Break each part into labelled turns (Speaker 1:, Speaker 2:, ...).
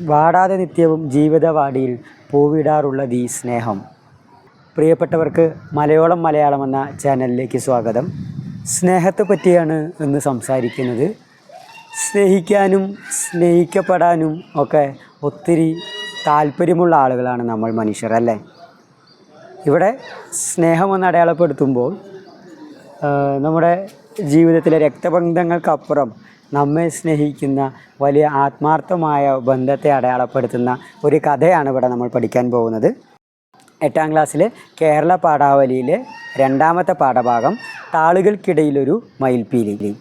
Speaker 1: വാടാതെ നിത്യവും ജീവിതവാടിയിൽ പൂവിടാറുള്ളത് ഈ സ്നേഹം. പ്രിയപ്പെട്ടവർക്ക് മലയോളം മലയാളം എന്ന ചാനലിലേക്ക് സ്വാഗതം. സ്നേഹത്തെ പറ്റിയാണ് ഇന്ന് സംസാരിക്കുന്നത്. സ്നേഹിക്കാനും സ്നേഹിക്കപ്പെടാനും ഒക്കെ ഒത്തിരി താല്പര്യമുള്ള ആളുകളാണ് നമ്മൾ മനുഷ്യർ അല്ലേ? ഇവിടെ സ്നേഹമെന്ന് അടയാളപ്പെടുത്തുമ്പോൾ നമ്മുടെ ജീവിതത്തിലെ രക്തബന്ധങ്ങൾക്കപ്പുറം നമ്മെ സ്നേഹിക്കുന്ന വലിയ ആത്മാർത്ഥമായ ബന്ധത്തെ അടയാളപ്പെടുത്തുന്ന ഒരു കഥയാണ് ഇവിടെ നമ്മൾ പഠിക്കാൻ പോകുന്നത്. എട്ടാം ക്ലാസ്സിലെ കേരള പാഠാവലിയിലെ രണ്ടാമത്തെ പാഠഭാഗം താളുകൾക്കിടയിലൊരു മയിൽപ്പീലി.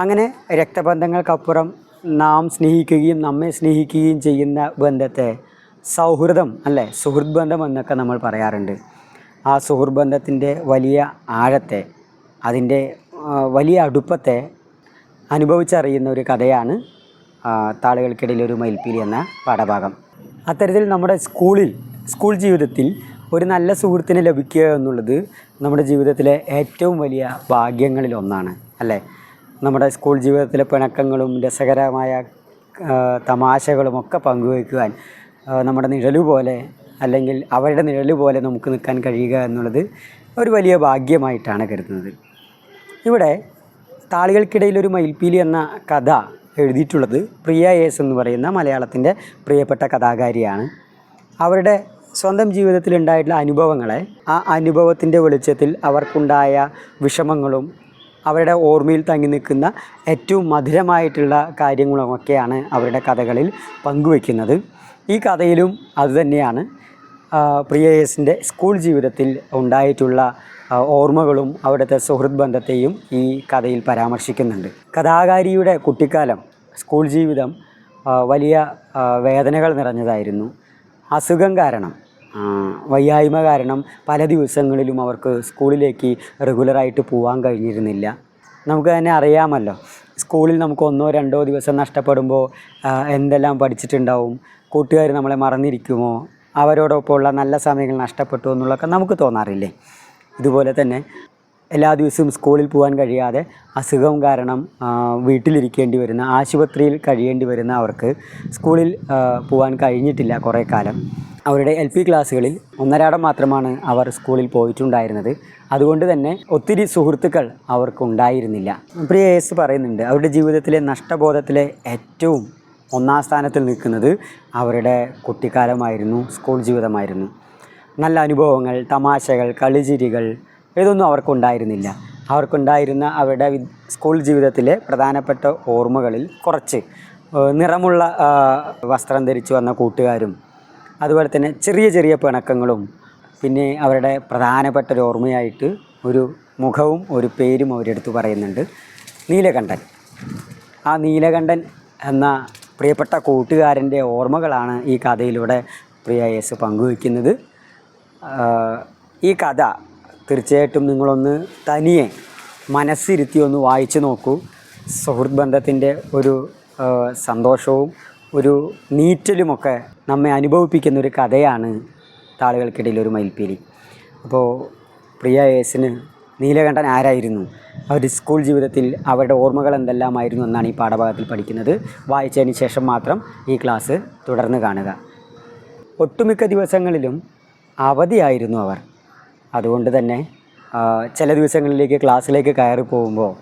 Speaker 1: അങ്ങനെ രക്തബന്ധങ്ങൾക്കപ്പുറം നാം സ്നേഹിക്കുകയും നമ്മെ സ്നേഹിക്കുകയും ചെയ്യുന്ന ബന്ധത്തെ സൗഹൃദം അല്ലേ സുഹൃത് ബന്ധം എന്നൊക്കെ നമ്മൾ പറയാറുണ്ട്. ആ സുഹൃത്ത് ബന്ധത്തിന്റെ വലിയ ആഴത്തെ അതിന്റെ വലിയ അടുപ്പത്തെ അനുഭവിച്ചറിയുന്ന ഒരു കഥയാണ് താളുകൾക്കിടയിൽ ഒരു മയിൽപ്പീലി എന്ന പാഠഭാഗം. അത്തരത്തിൽ നമ്മുടെ സ്കൂളിൽ സ്കൂൾ ജീവിതത്തിൽ ഒരു നല്ല സുഹൃത്തിനെ ലഭിക്കുക എന്നുള്ളത് നമ്മുടെ ജീവിതത്തിലെ ഏറ്റവും വലിയ ഭാഗ്യങ്ങളിൽ ഒന്നാണ് അല്ലേ? നമ്മുടെ സ്കൂൾ ജീവിതത്തിലെ പിണക്കങ്ങളും രസകരമായ തമാശകളും ഒക്കെ പങ്കുവയ്ക്കുവാൻ നമ്മുടെ നിഴലു പോലെ അല്ലെങ്കിൽ അവരുടെ നിഴലു പോലെ നമുക്ക് നിൽക്കാൻ കഴിയുക എന്നുള്ളത് ഒരു വലിയ ഭാഗ്യമായിട്ടാണ് കരുതുന്നത്. ഇവിടെ താളികൾക്കിടയിൽ ഒരു മയിൽപ്പീലി എന്ന കഥ എഴുതിയിട്ടുള്ളത് പ്രിയ എസ് എന്ന് പറയുന്ന മലയാളത്തിന്റെ പ്രിയപ്പെട്ട കഥാകാരിയാണ്. അവരുടെ സ്വന്തം ജീവിതത്തിൽ ഉണ്ടായിട്ടുള്ള അനുഭവങ്ങളെ ആ അനുഭവത്തിന്റെ വെളിച്ചത്തിൽ അവർക്കുണ്ടായ വിഷമങ്ങളും അവരുടെ ഓർമ്മയിൽ തങ്ങി നിൽക്കുന്ന ഏറ്റവും മധുരമായിട്ടുള്ള കാര്യങ്ങളുമൊക്കെയാണ് അവരുടെ കഥകളിൽ പങ്കുവെക്കുന്നത് ഈ കഥയിലും അതുതന്നെയാണ് പ്രിയ എസിന്റെ സ്കൂൾ ജീവിതത്തിൽ ഉണ്ടായിട്ടുള്ള ഓർമ്മകളും അവിടുത്തെ സുഹൃത് ബന്ധത്തെയും ഈ കഥയിൽ പരാമർശിക്കുന്നുണ്ട്. കഥാകാരിയുടെ കുട്ടിക്കാലം സ്കൂൾ ജീവിതം വലിയ വേദനകൾ നിറഞ്ഞതായിരുന്നു. അസുഖം കാരണം വയ്യായ്മ കാരണം പല ദിവസങ്ങളിലും അവർക്ക് സ്കൂളിലേക്ക് റെഗുലറായിട്ട് പോകാൻ കഴിഞ്ഞിരുന്നില്ല. നമുക്ക് തന്നെ അറിയാമല്ലോ സ്കൂളിൽ നമുക്ക് ഒന്നോ രണ്ടോ ദിവസം നഷ്ടപ്പെടുമ്പോൾ എന്തെല്ലാം പഠിച്ചിട്ടുണ്ടാവും കൂട്ടുകാർ നമ്മളെ മറന്നിരിക്കുമോ അവരോടൊപ്പമുള്ള നല്ല സമയങ്ങൾ നഷ്ടപ്പെട്ടു എന്നുള്ളതൊക്കെ നമുക്ക് തോന്നാറില്ലേ? ഇതുപോലെ തന്നെ എല്ലാ ദിവസവും സ്കൂളിൽ പോകാൻ കഴിയാതെ അസുഖം കാരണം വീട്ടിലിരിക്കേണ്ടി വരുന്ന ആശുപത്രിയിൽ കഴിയേണ്ടി വരുന്ന അവർക്ക് സ്കൂളിൽ പോകാൻ കഴിഞ്ഞിട്ടില്ല കുറേ കാലം. അവരുടെ എൽ പി ക്ലാസ്സുകളിൽ ഒന്നരാടം മാത്രമാണ് അവർ സ്കൂളിൽ പോയിട്ടുണ്ടായിരുന്നത്. അതുകൊണ്ട് തന്നെ ഒത്തിരി സുഹൃത്തുക്കൾ അവർക്ക് ഉണ്ടായിരുന്നില്ല പ്രിയ എസ് പറയുന്നുണ്ട് അവരുടെ ജീവിതത്തിലെ നഷ്ടബോധത്തിലെ ഏറ്റവും ഒന്നാം സ്ഥാനത്തിൽ നിൽക്കുന്നത് അവരുടെ കുട്ടിക്കാലമായിരുന്നു സ്കൂൾ ജീവിതമായിരുന്നു. നല്ല അനുഭവങ്ങൾ തമാശകൾ കളിചിരികൾ ഇതൊന്നും അവർക്കുണ്ടായിരുന്നില്ല. അവർക്കുണ്ടായിരുന്ന അവരുടെ സ്കൂൾ ജീവിതത്തിലെ പ്രധാനപ്പെട്ട ഓർമ്മകളിൽ കുറച്ച്. നിറമുള്ള വസ്ത്രം ധരിച്ചു വന്ന കൂട്ടുകാരും അതുപോലെ തന്നെ ചെറിയ ചെറിയ പിണക്കങ്ങളും പിന്നെ അവരുടെ പ്രധാനപ്പെട്ട ഒരു ഓർമ്മയായിട്ട് ഒരു മുഖവും ഒരു പേരും അവരെടുത്ത് പറയുന്നുണ്ട്. നീലകണ്ഠൻ. ആ നീലകണ്ഠൻ എന്ന പ്രിയപ്പെട്ട കൂട്ടുകാരന്റെ ഓർമ്മകളാണ് ഈ കഥയിലൂടെ പ്രിയ യേസ് പങ്കുവയ്ക്കുന്നത്. ഈ കഥ തീർച്ചയായിട്ടും നിങ്ങളൊന്ന് തനിയെ മനസ്സിരുത്തി ഒന്ന് വായിച്ചു നോക്കൂ. സുഹൃത്ത് ബന്ധത്തിന്റെ ഒരു സന്തോഷവും ഒരു നീറ്റലുമൊക്കെ നമ്മെ അനുഭവിപ്പിക്കുന്ന ഒരു കഥയാണ് താളുകൾക്കിടയിൽ ഒരു മയിൽപ്പീലി. അപ്പോൾ പ്രിയ എസിന് നീലകണ്ഠൻ ആരായിരുന്നു? അവരുടെ സ്കൂൾ ജീവിതത്തിൽ അവരുടെ ഓർമ്മകൾ എന്തെല്ലാമായിരുന്നു എന്നാണ് ഈ പാഠഭാഗത്തിൽ പഠിക്കുന്നത്. വായിച്ചതിന് ശേഷം മാത്രം ഈ ക്ലാസ് തുടർന്ന് കാണുക. ഒട്ടുമിക്ക ദിവസങ്ങളിലും അവധിയായിരുന്നു അവർ. അതുകൊണ്ട് തന്നെ ചില ദിവസങ്ങളിലേക്ക് ക്ലാസ്സിലേക്ക് കയറി പോകുമ്പോൾ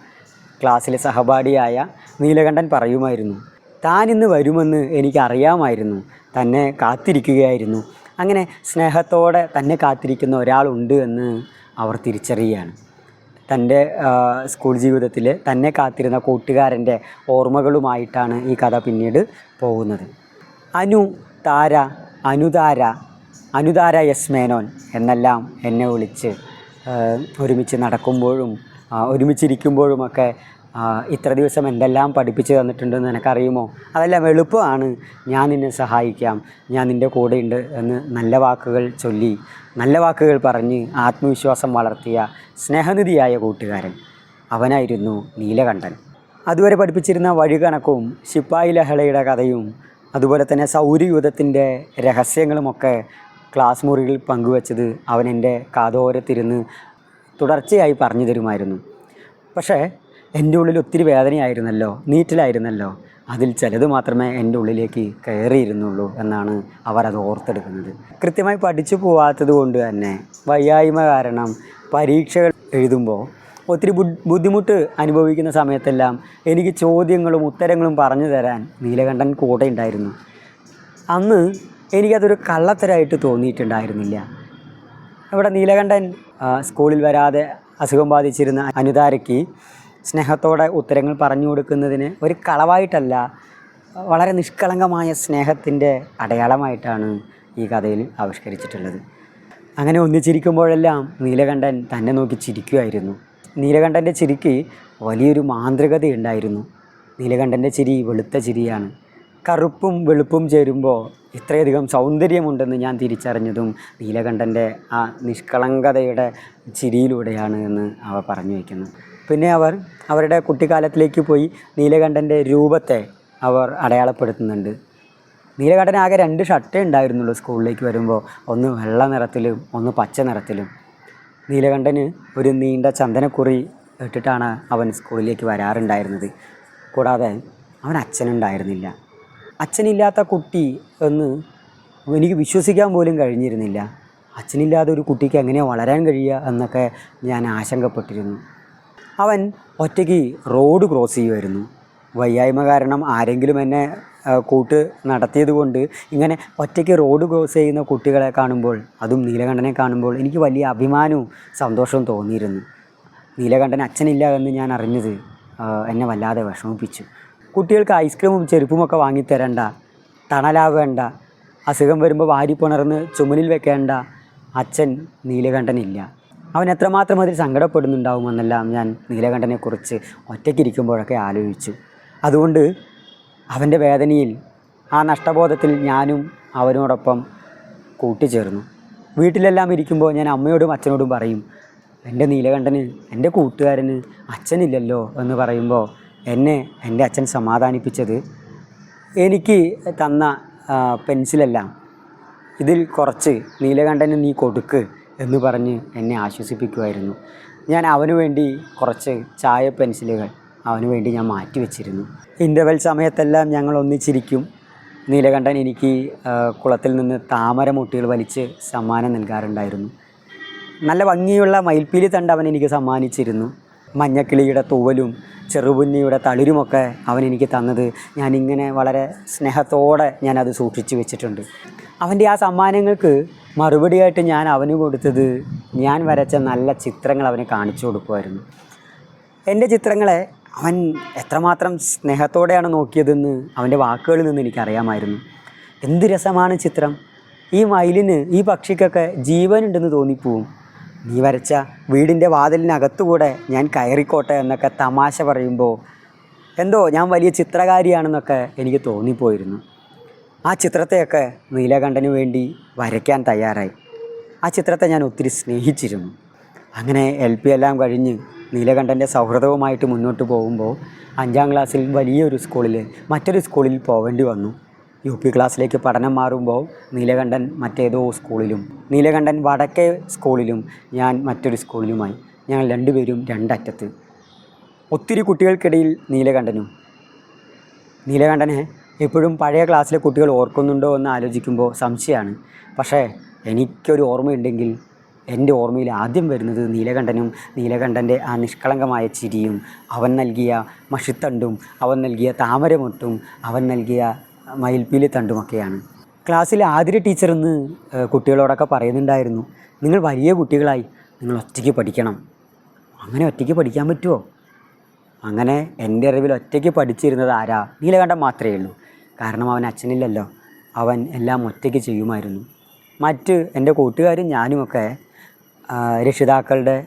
Speaker 1: ക്ലാസ്സിലെ സഹപാഠിയായ നീലകണ്ഠൻ പറയുമായിരുന്നു താൻ ഇന്ന് വരുമെന്ന് എനിക്കറിയാമായിരുന്നു തന്നെ കാത്തിരിക്കുകയായിരുന്നു. അങ്ങനെ സ്നേഹത്തോടെ തന്നെ കാത്തിരിക്കുന്ന ഒരാളുണ്ട് എന്ന് അവർ തിരിച്ചറിയുകയാണ് തന്റെ സ്കൂൾ ജീവിതത്തിൽ തന്നെ കാത്തിരുന്ന കൂട്ടുകാരന്റെ ഓർമ്മകളുമായിട്ടാണ് ഈ കഥ പിന്നീട് പോകുന്നത്. അനു താര അനുതാര അനുതാര എസ് മേനോൻ എന്നെല്ലാം എന്നെ വിളിച്ച് ഒരുമിച്ച് നടക്കുമ്പോഴും ഒരുമിച്ചിരിക്കുമ്പോഴുമൊക്കെ ഇത്ര ദിവസം എന്തെല്ലാം പഠിപ്പിച്ച് തന്നിട്ടുണ്ടെന്ന് നിനക്കറിയുമോ? അതെല്ലാം എളുപ്പമാണ്. ഞാൻ നിന്നെ സഹായിക്കാം. ഞാൻ നിന്റെ കൂടെയുണ്ട് എന്ന് നല്ല വാക്കുകൾ ചൊല്ലി നല്ല വാക്കുകൾ പറഞ്ഞ് ആത്മവിശ്വാസം വളർത്തിയ സ്നേഹനിധിയായ കൂട്ടുകാരൻ അവനായിരുന്നു നീലകണ്ഠൻ. അതുവരെ പഠിപ്പിച്ചിരുന്ന വഴികണക്കും ശിപ്പായി ലഹളയുടെ കഥയും അതുപോലെ തന്നെ സൗരയൂഥത്തിന്റെ രഹസ്യങ്ങളുമൊക്കെ ക്ലാസ് മുറിയിൽ പങ്കുവച്ചത് അവൻ കാതോരത്തിരുന്ന് തുടർച്ചയായി പറഞ്ഞു തരുമായിരുന്നു. പക്ഷേ എന്റെ ഉള്ളിൽ ഒത്തിരി വേദനയായിരുന്നല്ലോ നീറ്റിലായിരുന്നല്ലോ. അതിൽ ചിലത് മാത്രമേ എന്റെ ഉള്ളിലേക്ക് കയറിയിരുന്നുള്ളൂ എന്നാണ് അവർ അത് ഓർത്തെടുക്കുന്നത്. കൃത്യമായി പഠിച്ചു പോവാത്തത് കൊണ്ട് തന്നെ വയ്യായ്മ കാരണം പരീക്ഷകൾ എഴുതുമ്പോൾ ഒത്തിരി ബുദ്ധിമുട്ട് അനുഭവിക്കുന്ന സമയത്തെല്ലാം എനിക്ക് ചോദ്യങ്ങളും ഉത്തരങ്ങളും പറഞ്ഞു തരാൻ നീലകണ്ഠൻ കൂടെ ഉണ്ടായിരുന്നു അന്ന് എനിക്കതൊരു കള്ളത്തരായിട്ട് തോന്നിയിട്ടുണ്ടായിരുന്നില്ല. ഇവിടെ നീലകണ്ഠൻ സ്കൂളിൽ വരാതെ അസുഖം ബാധിച്ചിരുന്ന അനുതാരയ്ക്ക് സ്നേഹത്തോടെ ഉത്തരങ്ങൾ പറഞ്ഞു കൊടുക്കുന്നതിന് ഒരു കളവായിട്ടല്ല വളരെ നിഷ്കളങ്കമായ സ്നേഹത്തിന്റെ അടയാളമായിട്ടാണ് ഈ കഥയിൽ ആവിഷ്കരിച്ചിട്ടുള്ളത്. അങ്ങനെ ഒന്നിച്ചിരിക്കുമ്പോഴെല്ലാം നീലകണ്ഠൻ തന്നെ നോക്കി ചിരിക്കുമായിരുന്നു. നീലകണ്ഠന്റെ ചിരിക്ക് വലിയൊരു മാന്ത്രികതയുണ്ടായിരുന്നു നീലകണ്ഠന്റെ ചിരി വെളുത്ത ചിരിയാണ്. കറുപ്പും വെളുപ്പും ചേരുമ്പോൾ ഇത്രയധികം സൗന്ദര്യമുണ്ടെന്ന് ഞാൻ തിരിച്ചറിഞ്ഞതും നീലകണ്ഠന്റെ ആ നിഷ്കളങ്കതയുടെ ചിരിയിലൂടെയാണ് എന്ന് അവ പറഞ്ഞു വയ്ക്കുന്നു പിന്നെ അവർ അവരുടെ കുട്ടിക്കാലത്തിലേക്ക് പോയി നീലകണ്ഠന്റെ രൂപത്തെ അവർ അടയാളപ്പെടുത്തുന്നുണ്ട്. നീലകണ്ഠൻ ആകെ രണ്ട് ഷർട്ടേ ഉണ്ടായിരുന്നുള്ളൂ സ്കൂളിലേക്ക് വരുമ്പോൾ. ഒന്ന് വെള്ള നിറത്തിലും ഒന്ന് പച്ച നിറത്തിലും. നീലകണ്ഠന് ഒരു നീണ്ട ചന്ദനക്കുറി ഇട്ടിട്ടാണ് അവൻ സ്കൂളിലേക്ക് വരാറുണ്ടായിരുന്നത്. കൂടാതെ അവൻ അച്ഛനുണ്ടായിരുന്നില്ല. അച്ഛനില്ലാത്ത കുട്ടി എന്ന് എനിക്ക് വിശ്വസിക്കാൻ പോലും കഴിഞ്ഞിരുന്നില്ല. അച്ഛനില്ലാതെ ഒരു കുട്ടിക്ക് എങ്ങനെയാണ് വളരാൻ കഴിയുക എന്നൊക്കെ ഞാൻ ആശങ്കപ്പെട്ടിരുന്നു. അവൻ ഒറ്റയ്ക്ക് റോഡ് ക്രോസ് ചെയ്യുമായിരുന്നു വയ്യായ്മ കാരണം ആരെങ്കിലും എന്നെ കൂട്ട് നടത്തിയത് കൊണ്ട് ഇങ്ങനെ ഒറ്റയ്ക്ക് റോഡ് ക്രോസ് ചെയ്യുന്ന കുട്ടികളെ കാണുമ്പോൾ അതും നീലകണ്ഠനെ കാണുമ്പോൾ എനിക്ക് വലിയ അഭിമാനവും സന്തോഷവും തോന്നിയിരുന്നു. നീലകണ്ഠൻ അച്ഛനില്ല എന്ന് ഞാൻ അറിഞ്ഞത് എന്നെ വല്ലാതെ വിഷമിപ്പിച്ചു. കുട്ടികൾക്ക് ഐസ്ക്രീമും ചെരുപ്പുമൊക്കെ വാങ്ങിത്തരണ്ട തണലാവേണ്ട അസുഖം വരുമ്പോൾ വാരിപ്പുണർന്ന് ചുമലിൽ വെക്കേണ്ട അച്ഛൻ നീലകണ്ഠനില്ല. അവൻ എത്രമാത്രം അതിൽ സങ്കടപ്പെടുന്നുണ്ടാവുമെന്നെല്ലാം ഞാൻ നീലകണ്ഠനെക്കുറിച്ച് ഒറ്റയ്ക്കിരിക്കുമ്പോഴൊക്കെ ആലോചിച്ചു. അതുകൊണ്ട് അവന്റെ വേദനയിൽ ആ നഷ്ടബോധത്തിൽ ഞാനും അവനോടൊപ്പം കൂട്ടിച്ചേർന്നു. വീട്ടിലെല്ലാം ഇരിക്കുമ്പോൾ ഞാൻ അമ്മയോടും അച്ഛനോടും പറയും എന്റെ നീലകണ്ഠന് എന്റെ കൂട്ടുകാരന് അച്ഛനില്ലല്ലോ എന്ന് പറയുമ്പോൾ എന്നെ എന്റെ അച്ഛൻ സമാധാനിപ്പിച്ചത് എനിക്ക് തന്ന പെൻസിലെല്ലാം. ഇതിൽ കുറച്ച് നീലകണ്ഠന് നീ കൊടുക്ക്. എന്ന് പറഞ്ഞ് എന്നെ ആശ്വസിപ്പിക്കുമായിരുന്നു ഞാൻ അവന് വേണ്ടി കുറച്ച് ചായ പെൻസിലുകൾ അവന് വേണ്ടി ഞാൻ മാറ്റി വെച്ചിരുന്നു. ഇന്റർവെൽ സമയത്തെല്ലാം ഞങ്ങൾ ഒന്നിച്ചിരിക്കും. നീലകണ്ഠൻ എനിക്ക് കുളത്തിൽ നിന്ന് താമര മുട്ടികൾ വലിച്ച് സമ്മാനം നൽകാറുണ്ടായിരുന്നു. നല്ല ഭംഗിയുള്ള മയിൽപ്പീലി തണ്ട് അവൻ എനിക്ക് സമ്മാനിച്ചിരുന്നു. മഞ്ഞക്കിളിയുടെ തൂവലും ചെറുപുന്നിയുടെ തളിരുമൊക്കെ അവൻ എനിക്ക് തന്നത്. ഞാനിങ്ങനെ വളരെ സ്നേഹത്തോടെ ഞാനത് സൂക്ഷിച്ചു വെച്ചിട്ടുണ്ട്. അവന്റെ ആ സമ്മാനങ്ങൾക്ക് മറുപടിയായിട്ട് ഞാൻ അവന് കൊടുത്തത് ഞാൻ വരച്ച നല്ല ചിത്രങ്ങൾ അവന് കാണിച്ചു കൊടുക്കുമായിരുന്നു. എന്റെ ചിത്രങ്ങളെ അവൻ എത്രമാത്രം സ്നേഹത്തോടെയാണ് നോക്കിയതെന്ന് അവന്റെ വാക്കുകളിൽ നിന്ന് എനിക്കറിയാമായിരുന്നു. എന്ത് രസമാണ് ചിത്രം. ഈ മയിലിന് ഈ പക്ഷിക്കൊക്കെ ജീവനുണ്ടെന്ന് തോന്നിപ്പോവും. നീ വരച്ച വീടിന്റെ വാതിലിനകത്തുകൂടെ ഞാൻ കയറിക്കോട്ടെ എന്നൊക്കെ തമാശ പറയുമ്പോൾ എന്തോ ഞാൻ വലിയ ചിത്രകാരിയാണെന്നൊക്കെ എനിക്ക് തോന്നിപ്പോയിരുന്നു. ആ ചിത്രത്തെയൊക്കെ നീലകണ്ഠന് വേണ്ടി വരയ്ക്കാൻ തയ്യാറായി. ആ ചിത്രത്തെ ഞാൻ ഒത്തിരി സ്നേഹിച്ചിരുന്നു. അങ്ങനെ എൽ പി എല്ലാം കഴിഞ്ഞ് നീലകണ്ഠന്റെ സൗഹൃദവുമായിട്ട് മുന്നോട്ട് പോകുമ്പോൾ അഞ്ചാം ക്ലാസ്സിൽ വലിയൊരു സ്കൂളിൽ മറ്റൊരു സ്കൂളിൽ പോകേണ്ടി വന്നു. യു പി ക്ലാസ്സിലേക്ക് പഠനം മാറുമ്പോൾ നീലകണ്ഠൻ മറ്റേതോ സ്കൂളിലും നീലകണ്ഠൻ വടക്കേ സ്കൂളിലും ഞാൻ മറ്റൊരു സ്കൂളിലുമായി. ഞങ്ങൾ രണ്ടുപേരും രണ്ടറ്റത്ത്. ഒത്തിരി കുട്ടികൾക്കിടയിൽ നീലകണ്ഠനും നീലകണ്ഠനെ എപ്പോഴും പഴയ ക്ലാസ്സിലെ കുട്ടികൾ ഓർക്കുന്നുണ്ടോ എന്ന് ആലോചിക്കുമ്പോൾ സംശയമാണ്. പക്ഷേ എനിക്കൊരു ഓർമ്മയുണ്ടെങ്കിൽ എന്റെ ഓർമ്മയിൽ ആദ്യം വരുന്നത് നീലകണ്ഠനും നീലകണ്ഠന്റെ ആ നിഷ്കളങ്കമായ ചിരിയും അവൻ നൽകിയ മഷിത്തണ്ടും അവൻ നൽകിയ താമരമൊട്ടും അവൻ നൽകിയ മയിൽപ്പീലി തണ്ടുമൊക്കെയാണ്. ക്ലാസ്സിൽ ആതിര ടീച്ചർ എന്ന് കുട്ടികളോടൊക്കെ പറയുന്നുണ്ടായിരുന്നു നിങ്ങൾ വലിയ കുട്ടികളായി നിങ്ങൾ ഒറ്റയ്ക്ക് പഠിക്കണം. അങ്ങനെ ഒറ്റയ്ക്ക് പഠിക്കാൻ പറ്റുമോ? അങ്ങനെ എന്റെ അറിവിൽ ഒറ്റയ്ക്ക് പഠിച്ചിരുന്നത് ആരാ? നീലകണ്ഠം മാത്രമേ ഉള്ളൂ. കാരണം അവൻ അച്ഛനില്ലല്ലോ. അവൻ എല്ലാം ഒറ്റയ്ക്ക് ചെയ്യുമായിരുന്നു. മറ്റ് എന്റെ കൂട്ടുകാരും ഞാനുമൊക്കെ രക്ഷിതാക്കളുടെ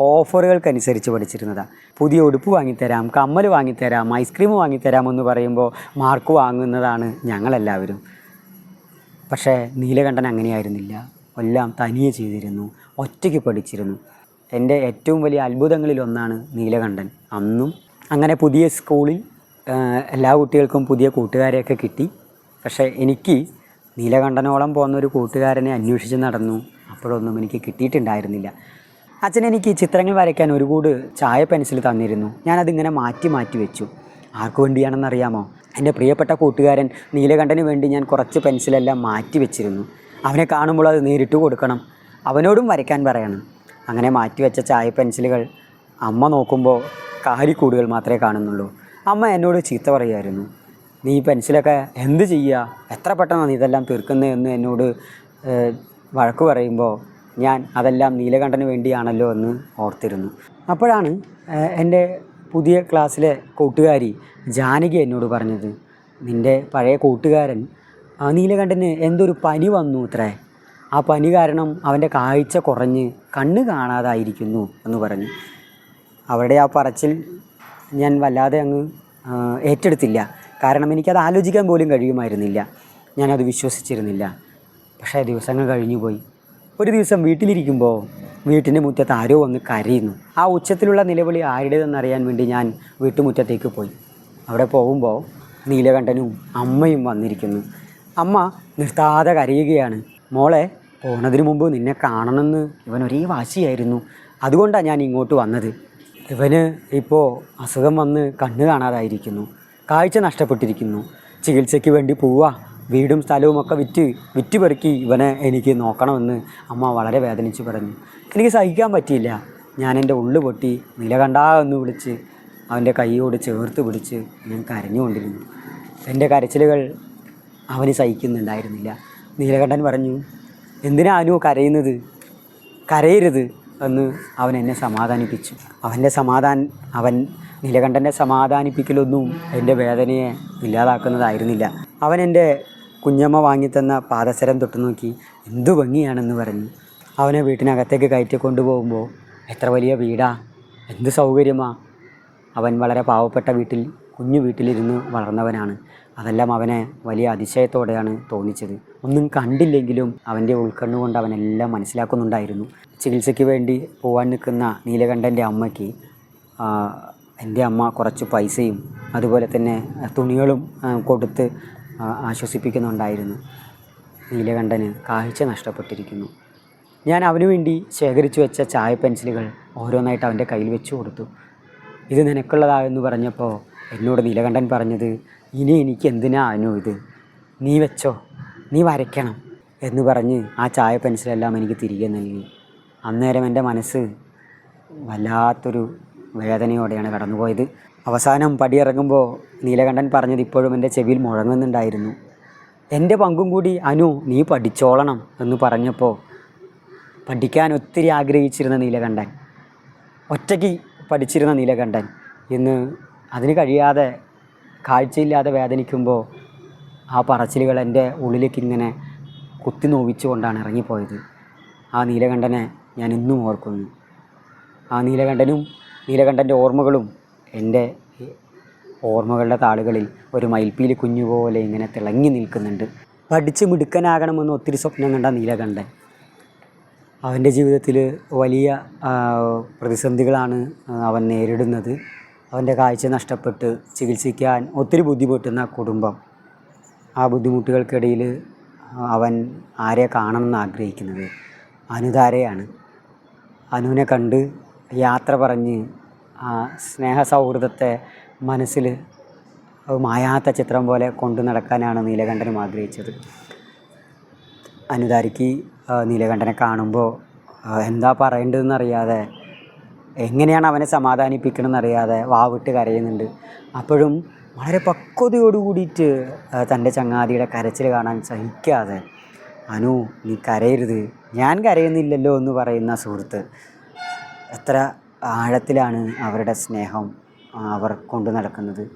Speaker 1: ഓഫറുകൾക്കനുസരിച്ച് പഠിച്ചിരുന്നതാണ് പുതിയ ഉടുപ്പ് വാങ്ങിത്തരാം കമ്മൽ വാങ്ങിത്തരാം ഐസ്ക്രീം വാങ്ങിത്തരാം എന്ന് പറയുമ്പോൾ മാർക്ക് വാങ്ങുന്നതാണ് ഞങ്ങളെല്ലാവരും. പക്ഷേ നീലകണ്ഠൻ അങ്ങനെയായിരുന്നില്ല. എല്ലാം തനിയെ ചെയ്തിരുന്നു ഒറ്റയ്ക്ക് പഠിച്ചിരുന്നു. എന്റെ ഏറ്റവും വലിയ അത്ഭുതങ്ങളിൽ ഒന്നാണ് നീലകണ്ഠൻ. അന്നും അങ്ങനെ പുതിയ സ്കൂളിൽ എല്ലാ കുട്ടികൾക്കും പുതിയ കൂട്ടുകാരെയൊക്കെ കിട്ടി. പക്ഷേ എനിക്ക് നീലകണ്ഠനോളം പോകുന്ന ഒരു കൂട്ടുകാരനെ അന്വേഷിച്ച് നടന്നു. അപ്പോഴൊന്നും എനിക്ക് കിട്ടിയിട്ടുണ്ടായിരുന്നില്ല. അച്ഛൻ എനിക്ക് ചിത്രങ്ങൾ വരയ്ക്കാൻ ഒരു കൂട് ചായ പെൻസിൽ തന്നിരുന്നു. ഞാനതിങ്ങനെ മാറ്റി മാറ്റി വെച്ചു. ആർക്കു വേണ്ടിയാണെന്നറിയാമോ? എന്റെ പ്രിയപ്പെട്ട കൂട്ടുകാരൻ നീലകണ്ഠന് വേണ്ടി ഞാൻ കുറച്ച് പെൻസിലെല്ലാം മാറ്റി വെച്ചിരുന്നു. അവനെ കാണുമ്പോൾ അത് നേരിട്ട് കൊടുക്കണം. അവനോടും വരയ്ക്കാൻ പറയണം. അങ്ങനെ മാറ്റി വെച്ച ചായ പെൻസിലുകൾ അമ്മ നോക്കുമ്പോൾ കാരിക്കൂടുകൾ മാത്രമേ കാണുന്നുള്ളൂ. അമ്മ എന്നോട് ചീത്ത പറയുമായിരുന്നു നീ പെൻസിലൊക്കെ എന്ത് ചെയ്യുക എത്ര പെട്ടെന്നാണ് നീ ഇതെല്ലാം തീർക്കുന്നതെന്ന് എന്നോട് വഴക്ക് പറയുമ്പോൾ ഞാൻ അതെല്ലാം നീലകണ്ഠന് വേണ്ടിയാണല്ലോ എന്ന് ഓർത്തിരുന്നു. അപ്പോഴാണ് എന്റെ പുതിയ ക്ലാസ്സിലെ കൂട്ടുകാരി ജാനകി എന്നോട് പറഞ്ഞത് നിന്റെ പഴയ കൂട്ടുകാരൻ നീലകണ്ഠന് എന്തൊരു പനി വന്നു അത്രേ ആ പനി കാരണം അവന്റെ കാഴ്ച കുറഞ്ഞ് കണ്ണ് കാണാതായിരിക്കുന്നു എന്ന് പറഞ്ഞു. അവരുടെ ആ പറച്ചിൽ ഞാൻ വല്ലാതെ അങ്ങ് ഏറ്റെടുത്തില്ല. കാരണം എനിക്കത് ആലോചിക്കാൻ പോലും കഴിയുമായിരുന്നില്ല. ഞാനത് വിശ്വസിച്ചിരുന്നില്ല. പക്ഷേ ദിവസങ്ങൾ കഴിഞ്ഞു പോയി. ഒരു ദിവസം വീട്ടിലിരിക്കുമ്പോൾ വീട്ടിന്റെ മുറ്റത്ത് ആരോ വന്ന് കരയുന്നു. ആ ഉച്ചത്തിലുള്ള നിലവിളി ആരുടേതെന്നറിയാൻ വേണ്ടി ഞാൻ വീട്ടുമുറ്റത്തേക്ക് പോയി. അവിടെ പോകുമ്പോൾ നീലകണ്ഠനും അമ്മയും വന്നിരിക്കുന്നു. അമ്മ നിർത്താതെ കരയുകയാണ്. മോളെ പോണതിന് മുമ്പ് നിന്നെ കാണണമെന്ന് ഇവൻ ഒരേ വാശിയായിരുന്നു. അതുകൊണ്ടാണ് ഞാൻ ഇങ്ങോട്ട് വന്നത്. ഇവന് ഇപ്പോൾ അസുഖം വന്ന് കണ്ണ് കാണാതായിരിക്കുന്നു. കാഴ്ച നഷ്ടപ്പെട്ടിരിക്കുന്നു. ചികിത്സയ്ക്ക് വേണ്ടി പോവുക വീടും സ്ഥലവും ഒക്കെ വിറ്റ് വിറ്റ് പെറുക്കി ഇവനെ എനിക്ക് നോക്കണമെന്ന് അമ്മ വളരെ വേദനിച്ച് പറഞ്ഞു. എനിക്ക് സഹിക്കാൻ പറ്റിയില്ല. ഞാൻ എന്റെ ഉള്ളു പൊട്ടി നിലകണ്ടാ എന്ന് വിളിച്ച് അവന്റെ കൈയോട് ചേർത്ത് പിടിച്ച് ഞാൻ കരഞ്ഞുകൊണ്ടിരുന്നു. എന്റെ കരച്ചിലുകൾ അവന് സഹിക്കുന്നുണ്ടായിരുന്നില്ല. നീലകണ്ഠൻ പറഞ്ഞു എന്തിനാ അനു കരയുന്നത്? കരയരുത്. എന്ന് അവൻ എന്നെ സമാധാനിപ്പിച്ചു. അവന്റെ സമാധാൻ അവൻ നീലകണ്ഠന്റെ സമാധാനിപ്പിക്കലൊന്നും എന്റെ വേദനയെ ഇല്ലാതാക്കുന്നതായിരുന്നില്ല. അവൻ എന്റെ കുഞ്ഞമ്മ വാങ്ങിത്തന്ന പാദസരം തൊട്ട് നോക്കി എന്തു ഭംഗിയാണെന്ന് പറഞ്ഞു. അവനെ വീട്ടിനകത്തേക്ക് കയറ്റി കൊണ്ടുപോകുമ്പോൾ എത്ര വലിയ വീടാ എന്ത് സൗകര്യമാ. അവൻ വളരെ പാവപ്പെട്ട വീട്ടിൽ കുഞ്ഞു വീട്ടിലിരുന്ന് വളർന്നവനാണ്. അതെല്ലാം അവനെ വലിയ അതിശയത്തോടെയാണ് തോന്നിച്ചത്. ഒന്നും കണ്ടില്ലെങ്കിലും അവന്റെ ഉൾക്കണ്ണുകൊണ്ട് അവനെല്ലാം മനസ്സിലാക്കുന്നുണ്ടായിരുന്നു. ചികിത്സയ്ക്ക് വേണ്ടി പോകാൻ നിൽക്കുന്ന നീലകണ്ഠന്റെ അമ്മയ്ക്ക് എന്റെ അമ്മ കുറച്ച് പൈസയും അതുപോലെ തന്നെ തുണികളും കൊടുത്ത് ആശ്വസിപ്പിക്കുന്നുണ്ടായിരുന്നു. നീലകണ്ഠന് കാഴ്ച നഷ്ടപ്പെട്ടിരിക്കുന്നു. ഞാൻ അവന് വേണ്ടി ശേഖരിച്ചു വെച്ച ചായ പെൻസിലുകൾ ഓരോന്നായിട്ട് അവന്റെ കയ്യിൽ വെച്ചു കൊടുത്തു. ഇത് നിനക്കുള്ളതാണെന്ന് പറഞ്ഞപ്പോൾ എന്നോട് നീലകണ്ഠൻ പറഞ്ഞത് ഇനി എനിക്ക് എന്തിനാ അനു ഇത്? നീ വെച്ചോ നീ വരയ്ക്കണം എന്ന് പറഞ്ഞ് ആ ചായ പെൻസിലെല്ലാം എനിക്ക് തിരികെ നൽകി. അന്നേരം എന്റെ മനസ്സ് വല്ലാത്തൊരു വേദനയോടെയാണ് കടന്നുപോയത്. അവസാനം പടിയിറങ്ങുമ്പോൾ നീലകണ്ഠൻ പറഞ്ഞത് ഇപ്പോഴും എന്റെ ചെവിയിൽ മുഴങ്ങുന്നുണ്ടായിരുന്നു. എന്റെ പങ്കും കൂടി അനു നീ പഠിച്ചോളണം എന്ന് പറഞ്ഞപ്പോൾ പഠിക്കാൻ ഒത്തിരി ആഗ്രഹിച്ചിരുന്ന നീലകണ്ഠൻ ഒറ്റയ്ക്ക് പഠിച്ചിരുന്ന നീലകണ്ഠൻ ഇന്ന് അതിന് കഴിയാതെ കാഴ്ചയില്ലാതെ വേദനിക്കുമ്പോൾ ആ പറച്ചിലുകൾ എന്റെ ഉള്ളിലേക്ക് ഇങ്ങനെ കുത്തി നോവിച്ചുകൊണ്ടാണ് ഇറങ്ങിപ്പോയത്. ആ നീലകണ്ഠനെ ഞാൻ ഇന്നും ഓർക്കുന്നു. ആ നീലകണ്ഠനും നീലകണ്ഠന്റെ ഓർമ്മകളും എന്റെ ഓർമ്മകളുടെ താളുകളിൽ ഒരു മയിൽപ്പീലി കുഞ്ഞുപോലെ ഇങ്ങനെ തിളങ്ങി നിൽക്കുന്നുണ്ട്. പഠിച്ച് മിടുക്കനാകണമെന്ന് ഒത്തിരി സ്വപ്നം കണ്ട നീലകണ്ഠൻ അവന്റെ ജീവിതത്തിൽ വലിയ പ്രതിസന്ധികളാണ് അവൻ നേരിടുന്നത്. അവന്റെ കാഴ്ച നഷ്ടപ്പെട്ട് ചികിത്സിക്കാൻ ഒത്തിരി ബുദ്ധിമുട്ടുന്ന കുടുംബം. ആ ബുദ്ധിമുട്ടുകൾക്കിടയിൽ അവൻ ആരെ കാണണമെന്ന് ആഗ്രഹിക്കുന്നത്? അനുതാരയാണ്. അനുവിനെ കണ്ട് യാത്ര പറഞ്ഞ് ആ സ്നേഹ സൗഹൃദത്തെ മനസ്സിൽ മായാത്ത ചിത്രം പോലെ കൊണ്ടു നടക്കാനാണ് നീലകണ്ഠനും ആഗ്രഹിച്ചത്. അനുതാരിക്ക് നീലകണ്ഠനെ കാണുമ്പോൾ എന്താ പറയേണ്ടതെന്നറിയാതെ എങ്ങനെയാണ് അവനെ സമാധാനിപ്പിക്കണമെന്ന് അറിയാതെ വാവിട്ട് കരയുന്നുണ്ട്. അപ്പോഴും വളരെ പക്വതയോട് കൂടിയിട്ട് തന്റെ ചങ്ങാതിയുടെ കരച്ചിൽ കാണാൻ സഹിക്കാതെ അനു നീ കരയരുത്. ഞാൻ കരയുന്നില്ലല്ലോ എന്ന് പറയുന്ന സുഹൃത്ത് എത്ര ആഴത്തിലാണ് അവരുടെ സ്നേഹം അവർ കൊണ്ടു നടക്കുന്നത്.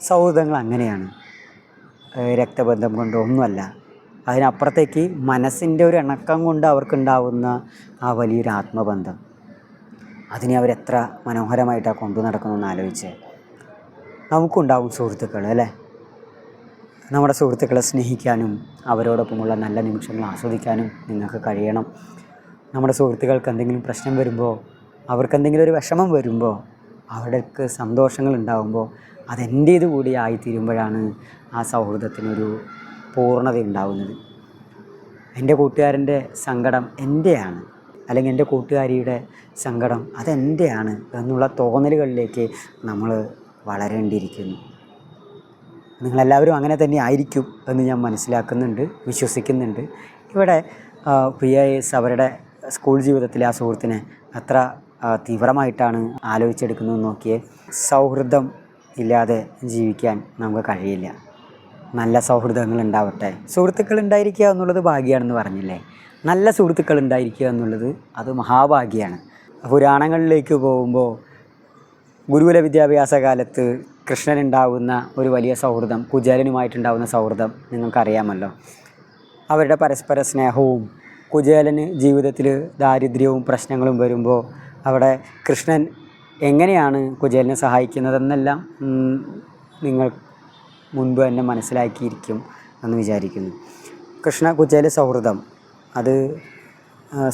Speaker 1: സൗഹൃദങ്ങൾ അങ്ങനെയാണ്. രക്തബന്ധം കൊണ്ട് ഒന്നുമല്ല. അതിനപ്പുറത്തേക്ക് മനസ്സിന്റെ ഒരു ഇണക്കം കൊണ്ട് അവർക്കുണ്ടാവുന്ന ആ വലിയൊരു ആത്മബന്ധം. അതിനെ അവരെത്ര മനോഹരമായിട്ടാണ് കൊണ്ടു നടക്കുന്നതെന്ന് ആലോചിച്ച് നമുക്കുണ്ടാവും സുഹൃത്തുക്കൾ അല്ലേ? നമ്മുടെ സുഹൃത്തുക്കളെ സ്നേഹിക്കാനും അവരോടൊപ്പമുള്ള നല്ല നിമിഷങ്ങൾ ആസ്വദിക്കാനും നിങ്ങൾക്ക് കഴിയണം. നമ്മുടെ സുഹൃത്തുക്കൾക്ക് എന്തെങ്കിലും പ്രശ്നം വരുമ്പോൾ അവർക്ക് എന്തെങ്കിലും ഒരു വിഷമം വരുമ്പോൾ അവർക്ക് സന്തോഷങ്ങൾ ഉണ്ടാകുമ്പോൾ അതെന്റേത് കൂടി ആയിത്തീരുമ്പോഴാണ് ആ സൗഹൃദത്തിനൊരു പൂർണത ഉണ്ടാകുന്നത് എന്റെ കൂട്ടുകാരന്റെ സങ്കടം എന്റെയാണ്. അല്ലെങ്കിൽ എന്റെ കൂട്ടുകാരിയുടെ സങ്കടം അതെന്റെയാണ് എന്നുള്ള തോന്നലുകളിലേക്ക് നമ്മൾ വളരേണ്ടിയിരിക്കുന്നു. നിങ്ങളെല്ലാവരും അങ്ങനെ തന്നെ ആയിരിക്കും എന്ന് ഞാൻ മനസ്സിലാക്കുന്നുണ്ട് വിശ്വസിക്കുന്നുണ്ട്. ഇവിടെ പ്രിയ അവരുടെ സ്കൂൾ ജീവിതത്തിലെ ആ സുഹൃത്തിനെ അത്ര തീവ്രമായിട്ടാണ് ആലോചിച്ചെടുക്കുന്നത് നോക്കിയേ. സൗഹൃദം ഇല്ലാതെ ജീവിക്കാൻ നമുക്ക് കഴിയില്ല. നല്ല സൗഹൃദങ്ങൾ ഉണ്ടാവട്ടെ. സുഹൃത്തുക്കൾ ഉണ്ടായിരിക്കുക എന്നുള്ളത് ഭാഗ്യമാണെന്ന് പറഞ്ഞില്ലേ? നല്ല സുഹൃത്തുക്കൾ ഉണ്ടായിരിക്കുക എന്നുള്ളത് അത് മഹാഭാഗ്യമാണ് പുരാണങ്ങളിലേക്ക് പോകുമ്പോൾ ഗുരുകുല വിദ്യാഭ്യാസ കാലത്ത് കൃഷ്ണനുണ്ടാവുന്ന ഒരു വലിയ സൗഹൃദം കുചേലനുമായിട്ടുണ്ടാവുന്ന സൗഹൃദം നിങ്ങൾക്കറിയാമല്ലോ. അവരുടെ പരസ്പര സ്നേഹവും കുചേലന് ജീവിതത്തിൽ ദാരിദ്ര്യവും പ്രശ്നങ്ങളും വരുമ്പോൾ അവിടെ കൃഷ്ണൻ എങ്ങനെയാണ് കുചേലനെ സഹായിക്കുന്നതെന്നെല്ലാം നിങ്ങൾ മുൻപ് തന്നെ മനസ്സിലാക്കിയിരിക്കും എന്ന് വിചാരിക്കുന്നു. കൃഷ്ണ കുചേല സൗഹൃദം അത്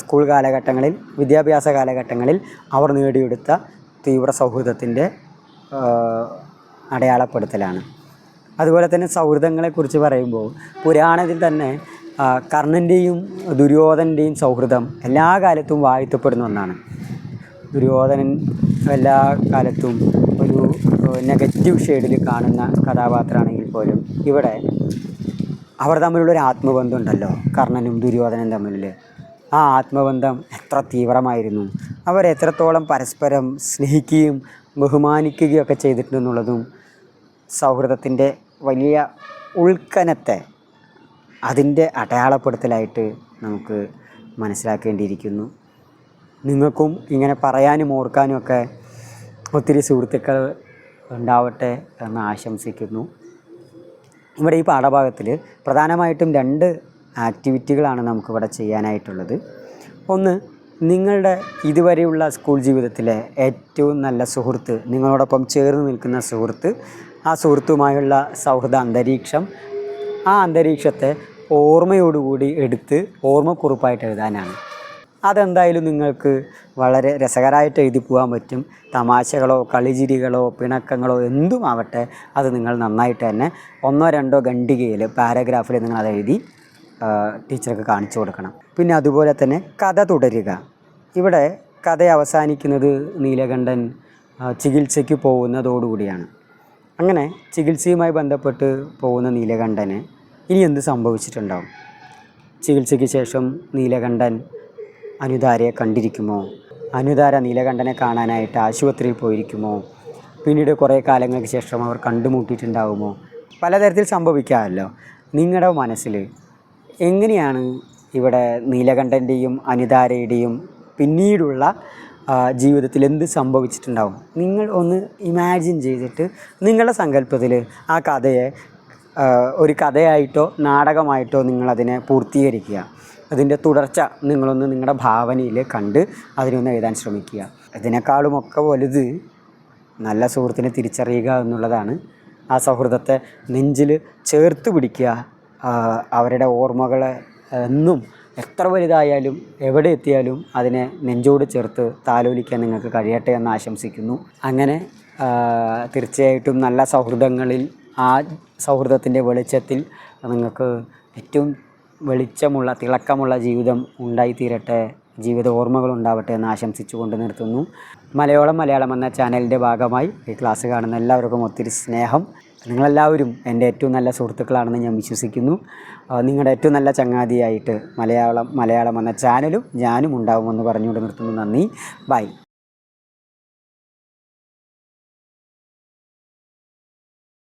Speaker 1: സ്കൂൾ കാലഘട്ടങ്ങളിൽ വിദ്യാഭ്യാസ കാലഘട്ടങ്ങളിൽ അവർ നേടിയെടുത്ത തീവ്ര സൗഹൃദത്തിന്റെ അടയാളപ്പെടുത്തലാണ്. അതുപോലെ തന്നെ സൗഹൃദങ്ങളെക്കുറിച്ച് പറയുമ്പോൾ പുരാണത്തിൽ തന്നെ കർണന്റെയും ദുര്യോധനന്റെയും സൗഹൃദം എല്ലാ കാലത്തും വാഴ്ത്തപ്പെടുന്ന ഒന്നാണ്. ദുര്യോധനൻ എല്ലാ കാലത്തും ഒരു നെഗറ്റീവ് ഷെയ്ഡിൽ കാണുന്ന കഥാപാത്രമാണെങ്കിൽ പോലും ഇവിടെ അവർ തമ്മിലുള്ള ഒരു ആത്മബന്ധം ഉണ്ടല്ലോ കർണനും ദുര്യോധനനും തമ്മിൽ ആ ആത്മബന്ധം എത്ര തീവ്രമായിരുന്നു. അവർ എത്രത്തോളം പരസ്പരം സ്നേഹിക്കുകയും ബഹുമാനിക്കുകയും ഒക്കെ ചെയ്തിട്ടുണ്ടെന്നുള്ളതും സൗഹൃദത്തിന്റെ വലിയ ഉൾക്കനത്തെ അതിന്റെ അടയാളപ്പെടുത്തലായിട്ട് നമുക്ക് മനസ്സിലാക്കേണ്ടിയിരിക്കുന്നു. നിങ്ങൾക്കും ഇങ്ങനെ പറയാനും ഓർക്കാനും ഒക്കെ ഒത്തിരി സുഹൃത്തുക്കൾ ഉണ്ടാവട്ടെ എന്ന് ആശംസിക്കുന്നു. ഇവിടെ ഈ പാഠഭാഗത്തിൽ പ്രധാനമായിട്ടും രണ്ട് ആക്ടിവിറ്റികളാണ് നമുക്കിവിടെ ചെയ്യാനായിട്ടുള്ളത്. ഒന്ന് നിങ്ങളുടെ ഇതുവരെയുള്ള സ്കൂൾ ജീവിതത്തിലെ ഏറ്റവും നല്ല സുഹൃത്ത് നിങ്ങളോടൊപ്പം ചേർന്ന് നിൽക്കുന്ന സുഹൃത്ത് ആ സുഹൃത്തുമായുള്ള സൗഹൃദ അന്തരീക്ഷം ആ അന്തരീക്ഷത്തെ ഓർമ്മയോടുകൂടി എടുത്ത് ഓർമ്മക്കുറിപ്പായിട്ട് എഴുതാനാണ്. അതെന്തായാലും നിങ്ങൾക്ക് വളരെ രസകരമായിട്ട് എഴുതി പോകാൻ പറ്റും. തമാശകളോ കളിചിരികളോ പിണക്കങ്ങളോ എന്തും ആവട്ടെ അത് നിങ്ങൾ നന്നായിട്ട് തന്നെ ഒന്നോ രണ്ടോ ഖണ്ഡികയിൽ പാരഗ്രാഫിൽ നിങ്ങൾ അത് എഴുതി ടീച്ചർക്ക് കാണിച്ചു കൊടുക്കണം. പിന്നെ അതുപോലെ തന്നെ കഥ തുടരുക. ഇവിടെ കഥ അവസാനിക്കുന്നത് നീലകണ്ഠൻ ചികിത്സയ്ക്ക് പോകുന്നതോടുകൂടിയാണ്. അങ്ങനെ ചികിത്സയുമായി ബന്ധപ്പെട്ട് പോകുന്ന നീലകണ്ഠന് ഇനി എന്ത് സംഭവിച്ചിട്ടുണ്ടാവും? ചികിത്സയ്ക്ക് ശേഷം നീലകണ്ഠൻ അനുതാരയെ കണ്ടിരിക്കുമോ? അനുതാര നീലകണ്ഠനെ കാണാനായിട്ട് ആശുപത്രിയിൽ പോയിരിക്കുമോ? പിന്നീട് കുറേ കാലങ്ങൾക്ക് ശേഷം അവർ കണ്ടുമുട്ടിയിട്ടുണ്ടാവുമോ? പലതരത്തിൽ സംഭവിക്കാമല്ലോ. നിങ്ങളുടെ മനസ്സിൽ എങ്ങനെയാണ് ഇവിടെ നീലകണ്ഠന്റെയും അനുദാരയുടെയും പിന്നീടുള്ള ജീവിതത്തിൽ എന്ത് സംഭവിച്ചിട്ടുണ്ടാവും? നിങ്ങൾ ഒന്ന് ഇമാജിൻ ചെയ്തിട്ട് നിങ്ങളുടെ സങ്കല്പത്തിൽ ആ കഥയെ ഒരു കഥയായിട്ടോ നാടകമായിട്ടോ നിങ്ങളതിനെ പൂർത്തീകരിക്കുക. അതിന്റെ തുടർച്ച നിങ്ങളൊന്ന് നിങ്ങളുടെ ഭാവനയിൽ കണ്ട് അതിനൊന്ന് എഴുതാൻ ശ്രമിക്കുക. ഇതിനേക്കാളുമൊക്കെ വലുത് നല്ല സുഹൃത്തിനെ തിരിച്ചറിയുക എന്നുള്ളതാണ്. ആ സൗഹൃദത്തെ നെഞ്ചിൽ ചേർത്ത് പിടിക്കുക. അവരുടെ ഓർമ്മകളെ എന്നും എത്ര വലുതായാലും എവിടെ എത്തിയാലും അതിനെ നെഞ്ചോട് ചേർത്ത് താലോലിക്കാൻ നിങ്ങൾക്ക് കഴിയട്ടെ എന്ന് ആശംസിക്കുന്നു. അങ്ങനെ തീർച്ചയായിട്ടും നല്ല സൗഹൃദങ്ങളിൽ ആ സൗഹൃദത്തിന്റെ വെളിച്ചത്തിൽ നിങ്ങൾക്ക് ഏറ്റവും വെളിച്ചമുള്ള തിളക്കമുള്ള ജീവിതം ഉണ്ടായിത്തീരട്ടെ. ജീവിത ഓർമ്മകൾ ഉണ്ടാവട്ടെ എന്ന് ആശംസിച്ചുകൊണ്ട് നിർത്തുന്നു. മലയാളം മലയാളം എന്ന ചാനലിന്റെ ഭാഗമായി ഈ ക്ലാസ് കാണുന്ന എല്ലാവർക്കും ഒത്തിരി സ്നേഹം. നിങ്ങളെല്ലാവരും എന്റെ ഏറ്റവും നല്ല സുഹൃത്തുക്കളാണെന്ന് ഞാൻ വിശ്വസിക്കുന്നു. നിങ്ങളുടെ ഏറ്റവും നല്ല ചങ്ങാതിയായിട്ട് മലയാളം മലയാളം എന്ന ചാനലും ഞാനും ഉണ്ടാവുമെന്ന് പറഞ്ഞുകൊണ്ട് നിർത്തുന്നു. നന്ദി. ബൈ.